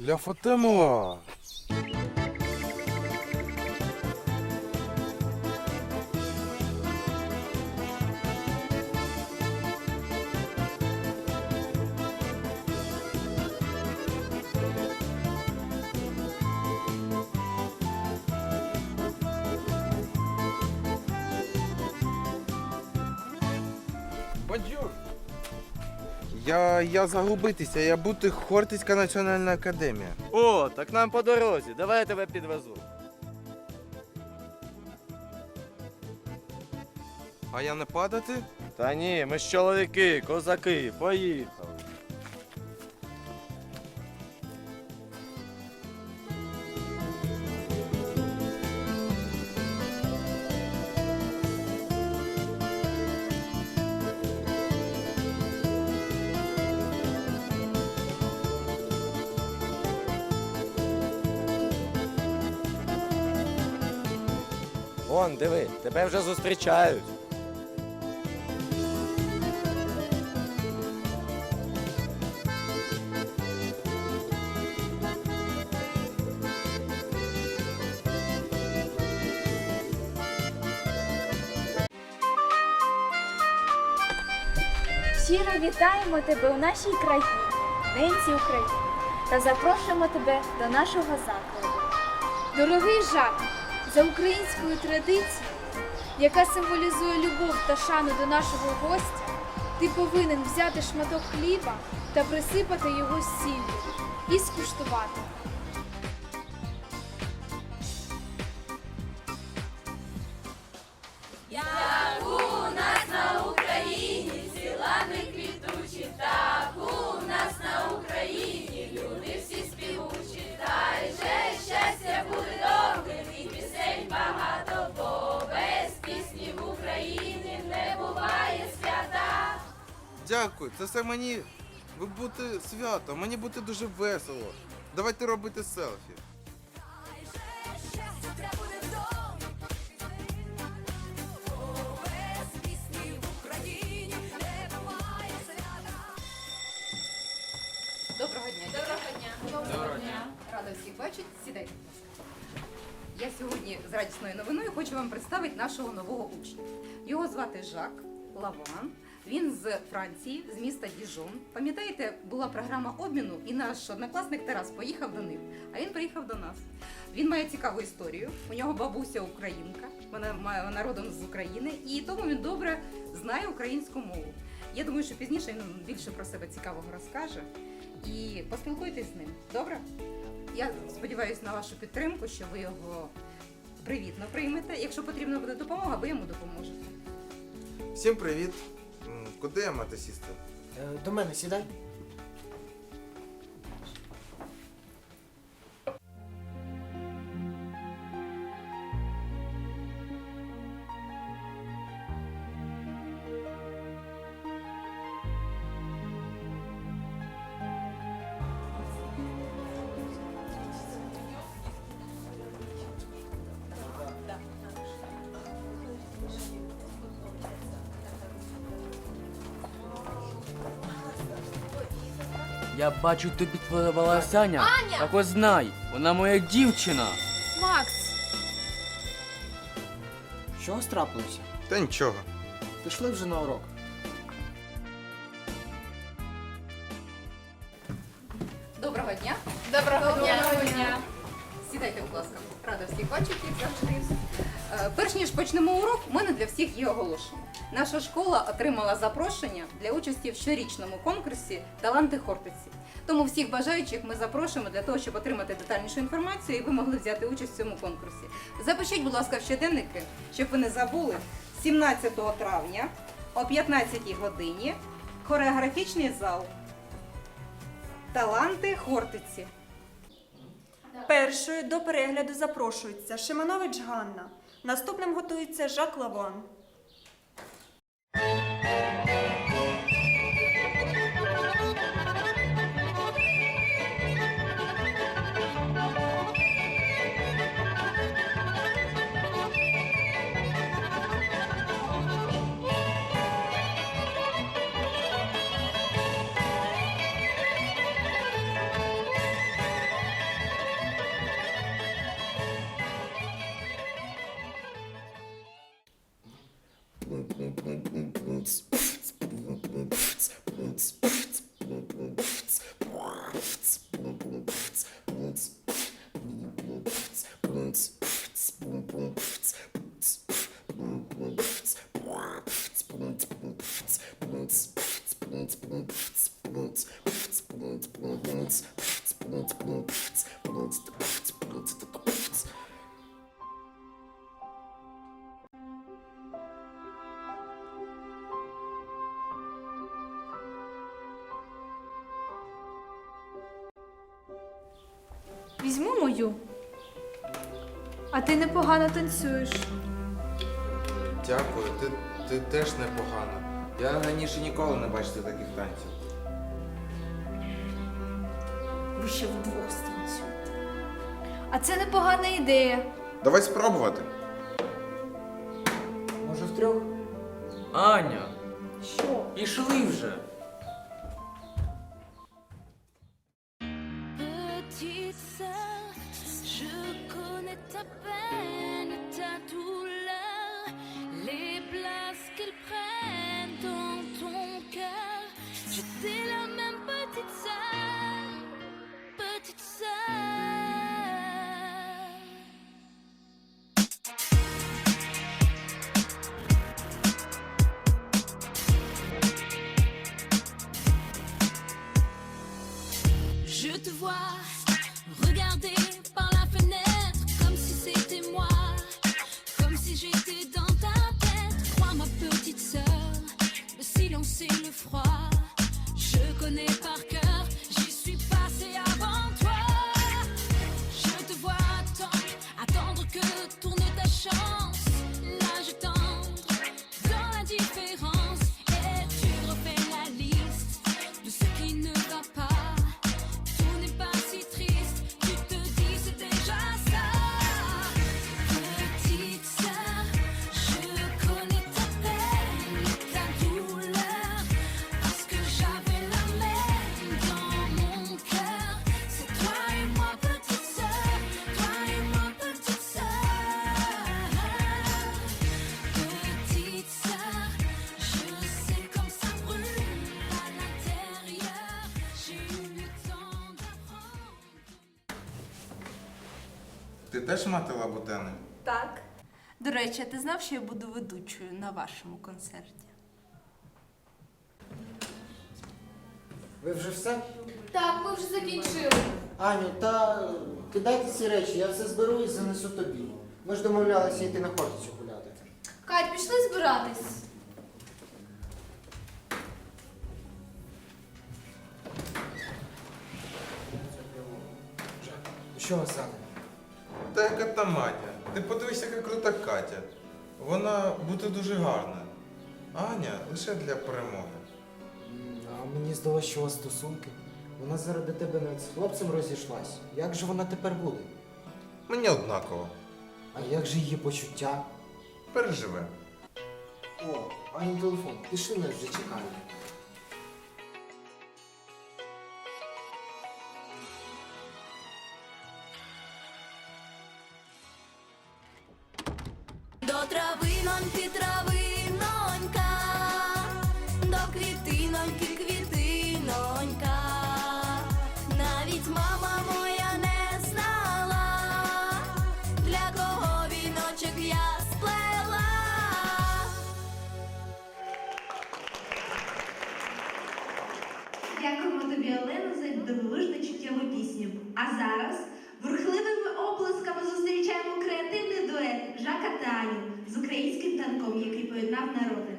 Ля Фатемова. Бонжур. Я, я загубитися, я бути Хортицька національна академія. О, так нам по дорозі. Давай я тебе підвезу. А я не падати? Та ні, ми ж чоловіки, козаки, поїхали. Диви, тебе вже зустрічають. Щиро вітаємо тебе у нашій країні, ненці України, та запрошуємо тебе до нашого закладу. Дорогий Жак, за українською традицією, яка символізує любов та шану до нашого гостя, ти повинен взяти шматок хліба та присипати його сіллю і скуштувати. Дякую, це все мені. Ви бути свято, мені бути дуже весело. Давайте робити селфі. Доброго дня. Доброго дня. Доброго дня. Рада всіх бачити. Сідайте, будь ласка. Я сьогодні з радісною новиною хочу вам представити нашого нового учня. Його звати Жак Лаван. Він з Франції, з міста Діжон. Пам'ятаєте, була програма обміну, і наш однокласник Тарас поїхав до них, а він приїхав до нас. Він має цікаву історію. У нього бабуся українка, вона має вона родом з України, і тому він добре знає українську мову. Я думаю, що пізніше він більше про себе цікавого розкаже. І поспілкуйтесь з ним. Добре? Я сподіваюся на вашу підтримку, що ви його привітно приймете. Якщо потрібна буде допомога, ви йому допоможете. Всім привіт. Куди я мати сісти? Е, До мене сідай. Я бачу, тобі сподобалася Аня. Так ось знай, вона моя дівчина. Макс, Що трапилося? Та нічого. Пішли вже на урок. Доброго дня. доброго, дня. Сідайте, будь ласка. Рада всіх бачити, як завжди. Е, Перш ніж почнемо урок, у мене для всіх є оголошення. Наша школа отримала запрошення для участі в щорічному конкурсі Таланти Хортиці. Тому всіх бажаючих ми запрошуємо для того, щоб отримати детальнішу інформацію, і ви могли взяти участь в цьому конкурсі. Запишіть, будь ласка, в щоденники, щоб ви не забули 17 травня о 15 годині хореографічний зал. Таланти Хортиці. Першою до перегляду запрошується Шиманович Ганна. Наступним готується Жак Лаван. Візьму мою. А ти непогано танцюєш. Дякую, ти, ти теж непогана. Я раніше ніколи не бачив таких танців. Ви ще вдвох станцюєте. А це непогана ідея. Давай спробувати. Може втрьох? Аня, Що? пішли вже. Ta peine, ta douleur, les places qu'ils prennent dans ton cœur. J'étais la même petite sœur, petite sœur. Je te vois Ти теж мати лабутени? Так. До речі, а ти знав, що я буду ведучою на вашому концерті? Ви вже все? Так, ми вже закінчили. Аню, та е, кидайте ці речі, я все зберу і занесу тобі. Ми ж домовлялися йти на Хортицю гуляти. Кать, пішли збиратись. Що вас Аня? Та яка та Маня? Ти подивись, яка крута Катя. Вона буде дуже гарна. Аня лише для перемоги. А мені здалося, що у вас стосунки. Вона заради тебе навіть з хлопцем розійшлась. Як же вона тепер буде? Мені однаково. А як же її почуття? Переживе. О, Ані телефон, пішли нас вже чекають. А зараз бурхливими оплесками зустрічаємо креативний дует Жака та Аню з українським танком, який поєднав народи.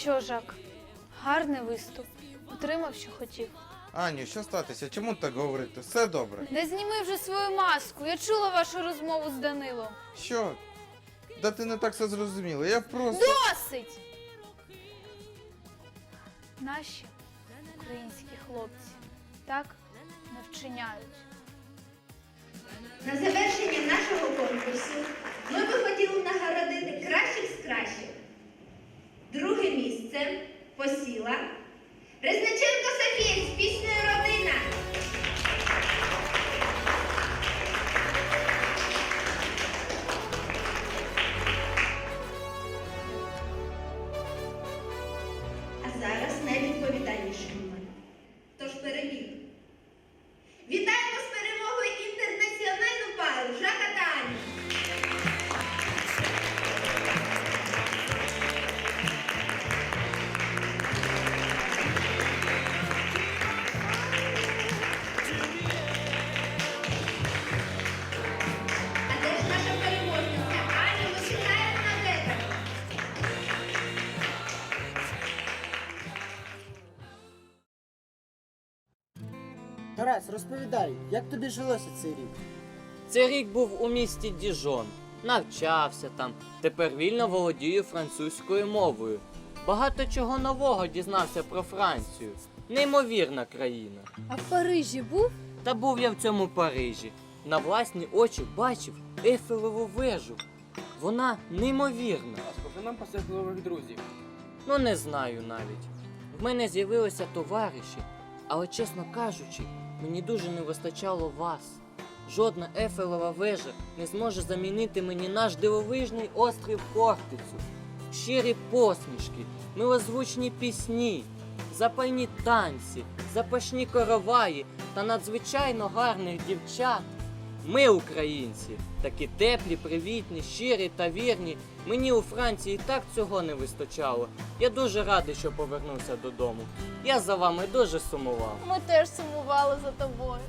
Що, Жак, гарний виступ. Отримав, що хотів. Аню, що статися? Чому так говорити? Все добре. Не зніми вже свою маску. Я чула вашу розмову з Данилом. Що? Да ти не так все зрозуміла. Я просто. Досить! Наші українські хлопці так не вчиняють. На завершення нашого конкурсу ми би хотіли нагородити кращих з кращих. Друге місце посіла Резниченко Софія з піснею Родина. Тарас, розповідай, як тобі жилося цей рік? Цей рік був у місті Діжон. Навчався там. Тепер вільно володію французькою мовою. Багато чого нового дізнався про Францію. Неймовірна країна. А в Парижі був? Та був я в цьому Парижі. На власні очі бачив Ейфелеву вежу. Вона неймовірна. А скажи нам нових друзів. Ну не знаю навіть. В мене з'явилися товариші, але чесно кажучи, мені дуже не вистачало вас. Жодна Ефелева вежа не зможе замінити мені наш дивовижний острів Хортицю. Щирі посмішки, милозвучні пісні, запальні танці, запашні короваї та надзвичайно гарних дівчат. Ми, українці, такі теплі, привітні, щирі та вірні. Мені у Франції так цього не вистачало. Я дуже радий, що повернувся додому. Я за вами дуже сумував. Ми теж сумували за тобою.